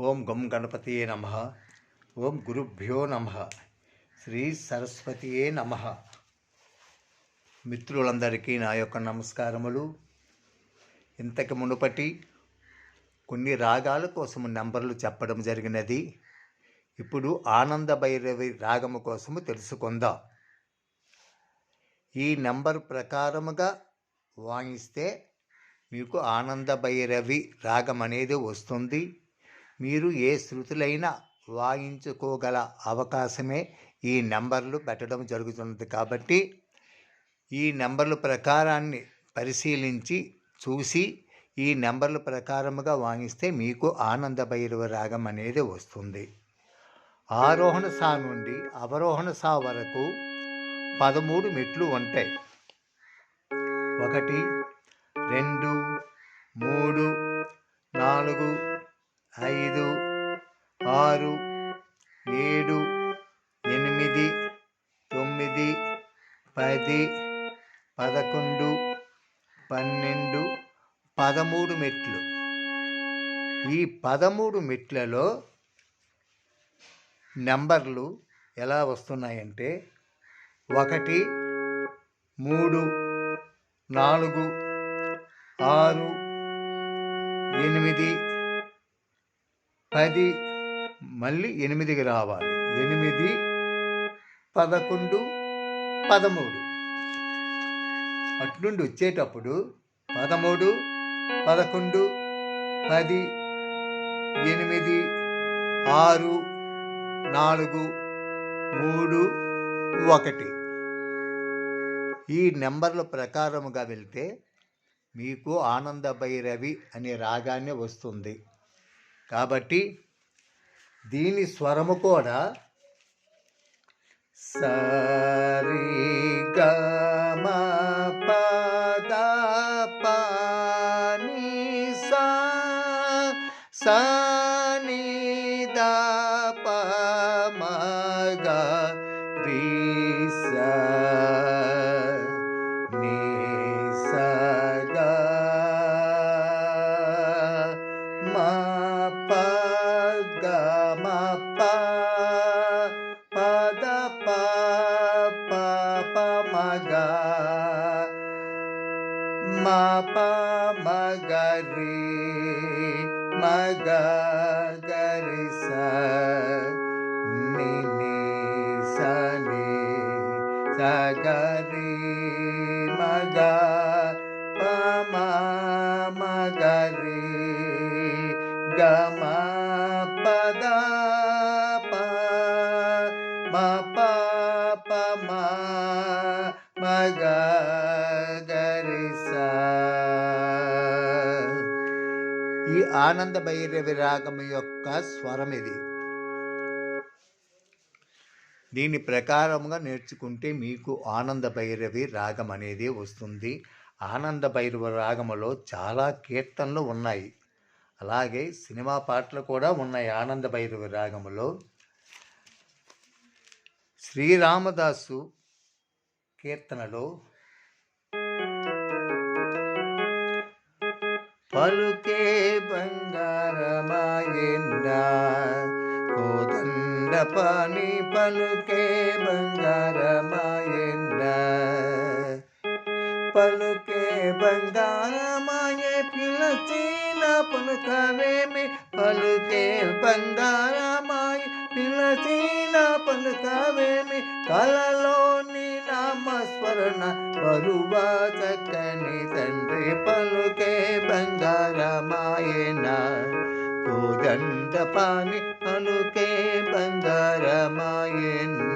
ఓం గం గణపతియే నమ. ఓం గురుభ్యో నమ. శ్రీ సరస్వతియే నమ. మిత్రులందరికీ నా యొక్క నమస్కారములు. ఇంతకు మునుపటి కొన్ని రాగాల కోసం నెంబర్లు చెప్పడం జరిగినది. ఇప్పుడు ఆనంద భైరవి రాగము కోసము తెలుసుకుందాం. ఈ నెంబర్ ప్రకారముగా వాయిస్తే మీకు ఆనంద భైరవి రాగం అనేది వస్తుంది. మీరు ఏ శృతులైనా వాయించుకోగల అవకాశమే ఈ నెంబర్లు పెట్టడం జరుగుతున్నది కాబట్టి ఈ నెంబర్ల ప్రకారాన్ని పరిశీలించి చూసి ఈ నెంబర్ల ప్రకారముగా వాయిస్తే మీకు ఆనంద భైరవ రాగం అనేది వస్తుంది. ఆరోహణ సా నుండి అవరోహణ సా వరకు పదమూడు మెట్లు ఉంటాయి. ఒకటి రెండు మూడు నాలుగు ఐదు ఆరు ఏడు ఎనిమిది తొమ్మిది పది పదకొండు పన్నెండు పదమూడు మెట్లు. ఈ పదమూడు మెట్లలో నెంబర్లు ఎలా వస్తున్నాయంటే ఒకటి మూడు నాలుగు ఆరు ఎనిమిది పది మళ్ళీ ఎనిమిదికి రావాలి. ఎనిమిది పదకొండు పదమూడు. అట్నుండి వచ్చేటప్పుడు పదమూడు పదకొండు పది ఎనిమిది ఆరు నాలుగు మూడు ఒకటి. ఈ నెంబర్ల ప్రకారముగా వెళ్తే మీకు ఆనంద భైరవి అనే రాగాన్ని వస్తుంది. కాబట్టి దీని స్వరము కూడా సరి సా సని ద ప మగ రి gama pa pada pa pa pa maga. Ma magari maga garisa sa ni sa gari పద ప మ ప ఈ ఆనంద భైరవి రాగం యొక్క స్వరం ఇది. దీని ప్రకారంగా నేర్చుకుంటే మీకు ఆనంద భైరవి రాగం అనేది వస్తుంది. ఆనంద భైరవ రాగములో చాలా కీర్తనలు ఉన్నాయి. అలాగే సినిమా పాటలు కూడా ఉన్నాయి. ఆనంద భైరవ రాగములో శ్రీరామదాసు కీర్తనలో. పలుకే బంగారమాయన్న కోదండ పని పలుకే బంగారమాయన్న పలుకే బంగారమాయ పిలచే పులకవేమి పలుకే బంగారమాయ పిలసీల పలుకవేమి కలలోని నామస్మరణ పరువా చక్కని తండ్రి పలుకే బంగారమాయన? కోదండ పాని పలుకే బంగారమాయన?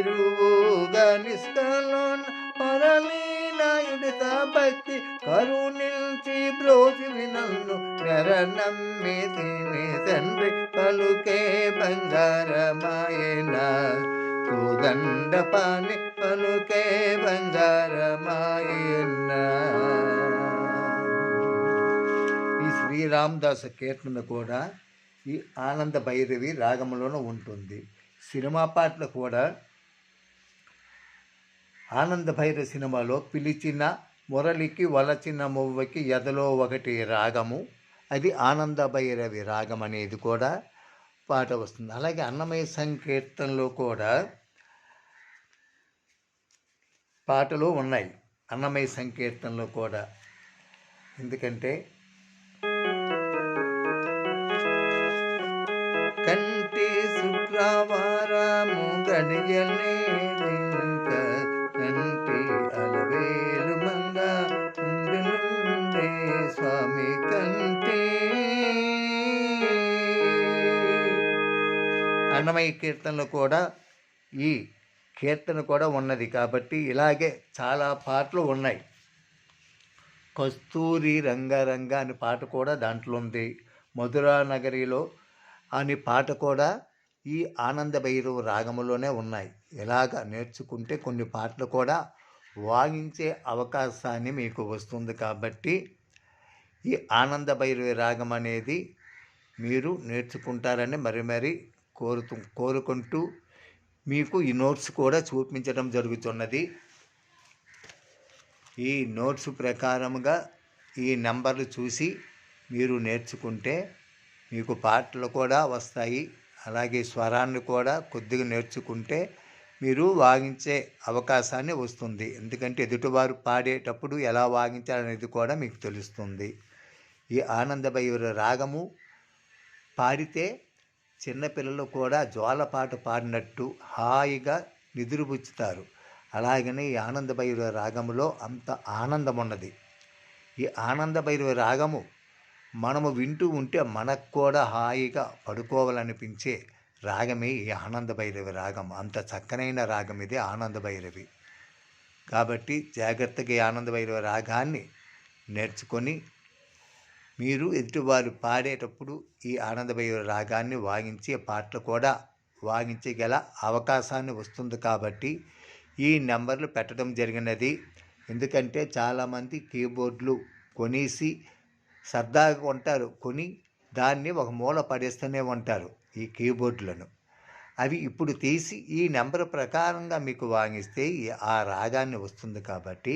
భక్తి ఇరువుగా నిస్కలోన పొరలీనాయుడుత భక్తి కరుణిల్చి బ్రోసి నన్ను నెరనమ్మి తిని తండ్రి పలుకే బంగారమాయన. కోదండ పాని పలుకే బంగారమాయన. ఈ శ్రీరామదాసు కీర్తన కూడా ఈ ఆనంద భైరవి రాగంలోనూ ఉంటుంది. సినిమా పాటలు కూడా ఆనంద భైర సినిమాలో పిలిచిన మురళికి వలచిన మువ్వకి ఎదలో ఒకటి రాగము. అది ఆనంద భైరవి రాగం అనేది కూడా పాట వస్తుంది. అలాగే అన్నమయ సంకీర్తనలో కూడా పాటలు ఉన్నాయి. అన్నమయ సంకీర్తనలో కూడా. ఎందుకంటే కంటి శుక్రవారము గడియలేదింక స్వామి కంటే. అన్నమయ్య కీర్తనలో కూడా ఈ కీర్తన కూడా ఉన్నది కాబట్టి ఇలాగే చాలా పాటలు ఉన్నాయి. కస్తూరి రంగరంగ అనే పాట కూడా దాంట్లో ఉంది. మధురా నగరిలో అనే పాట కూడా ఈ ఆనంద భైరవ రాగములోనే ఉన్నాయి. ఇలాగ నేర్చుకుంటే కొన్ని పాటలు కూడా వాయించే అవకాశాన్ని మీకు వస్తుంది కాబట్టి ఈ ఆనంద భైరవి రాగం అనేది మీరు నేర్చుకుంటారని మరి మరి కోరుతూ కోరుకుంటూ మీకు ఈ నోట్స్ కూడా చూపించడం జరుగుతున్నది. ఈ నోట్స్ ప్రకారముగా ఈ నెంబర్లు చూసి మీరు నేర్చుకుంటే మీకు పాటలు కూడా వస్తాయి. అలాగే స్వరాన్ని కూడా కొద్దిగా నేర్చుకుంటే మీరు వాగించే అవకాశాన్ని వస్తుంది. ఎందుకంటే ఎదుటివారు పాడేటప్పుడు ఎలా వాగించాలనేది కూడా మీకు తెలుస్తుంది. ఈ ఆనందభైర రాగము పాడితే చిన్నపిల్లలు కూడా జోలపాట పాడినట్టు హాయిగా నిద్రపుచ్చుతారు అలాగనే ఈ ఆనంద భైరవ రాగములో అంత ఆనందం ఉన్నది ఈ ఆనంద భైరవ రాగము మనము వింటూ ఉంటే మనకు కూడా హాయిగా పడుకోవాలనిపించే రాగమే ఈ ఆనంద భైరవి రాగం. అంత చక్కనైన రాగం ఇది ఆనంద భైరవి కాబట్టి జాగ్రత్తగా ఈ ఆనంద భైరవ రాగాన్ని నేర్చుకొని మీరు ఎదుటివారు పాడేటప్పుడు ఈ ఆనందభైర రాగాన్ని వాగించే పాటలు కూడా వాగించగల అవకాశాన్ని వస్తుంది కాబట్టి ఈ నెంబర్లు పెట్టడం జరిగినది. ఎందుకంటే చాలామంది కీబోర్డులు కొనేసి సరదాగా ఉంటారు. కొని దాన్ని ఒక మూల పడేస్తూనే ఉంటారు ఈ కీబోర్డులను. అవి ఇప్పుడు తీసి ఈ నెంబర్ ప్రకారంగా మీకు వాగిస్తే ఆ రాగాన్ని వస్తుంది కాబట్టి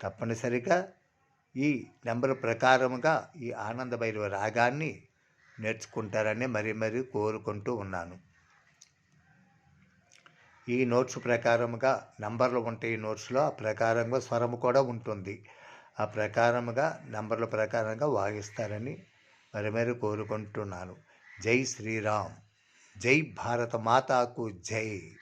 తప్పనిసరిగా ఈ నెంబర్ ప్రకారముగా ఈ ఆనంద భైరవ రాగాన్ని నేర్చుకుంటారని మరీ మరీ కోరుకుంటూ ఉన్నాను. ఈ నోట్స్ ప్రకారముగా నంబర్లు ఉంటాయి ఈ నోట్స్లో ఆ ప్రకారంగా స్వరము కూడా ఉంటుంది. ఆ ప్రకారముగా నంబర్ల ప్రకారంగా వాగిస్తారని మరి మరి కోరుకుంటున్నాను. జై శ్రీరామ్. జై భారత మాతాకు జై.